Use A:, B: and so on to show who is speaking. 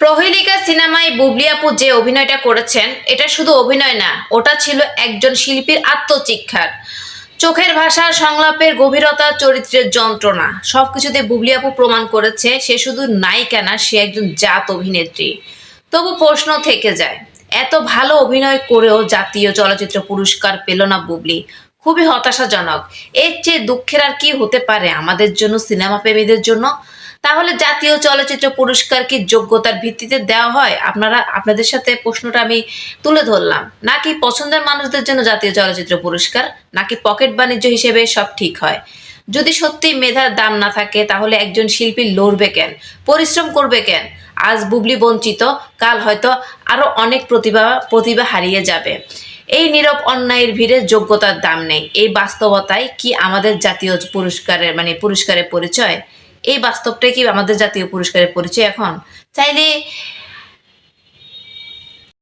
A: প্রহেলিকা সিনেমায় বুবলি আপু যে অভিনয়টা করেছেন, এটা শুধু অভিনয় না, ওটা ছিল একজন শিল্পীর আত্মচিক্ষার চোখের ভাষা, সংলাপের গভীরতা, চরিত্রের যন্ত্রণা, সবকিছুতে বুবলি আপু প্রমাণ করেছে, সে শুধু নায়িকা না, সে একজন জাত অভিনেত্রী। তবু প্রশ্ন থেকে যায়, এত ভালো অভিনয় করেও জাতীয় চলচ্চিত্র পুরস্কার পেল না বুবলি। খুবই হতাশাজনক। এর চেয়ে দুঃখের আর কি হতে পারে আমাদের জন্য সিনেমা প্রেমীদের জন্য? তাহলে জাতীয় চলচ্চিত্র পুরস্কার কি যোগ্যতার ভিত্তিতে দেওয়া হয়? আপনারা, আপনাদের সাথে প্রশ্নটা আমি তুলে ধরলাম। নাকি পছন্দের মানুষদের জন্য জাতীয় চলচ্চিত্র পুরস্কার? নাকি পকেট বাণিজ্য হিসেবে সব ঠিক হয়? যদি সত্যি মেধার দাম না থাকে, তাহলে একজন শিল্পী লড়বে কেন? পরিশ্রম করবে কেন? আজ বুবলি বঞ্চিত, কাল হয়তো আরও অনেক প্রতিভা প্রতিভা হারিয়ে যাবে। এই নীরব অন্যায়ের ভিড়ে যোগ্যতার দাম নেই। এই বাস্তবতায় কি আমাদের জাতীয় পুরস্কারের মানে পুরস্কারের পরিচয়? এই বাস্তবটাই কি আমাদের জাতীয় পুরস্কারের পরিচয় এখন? চাইলে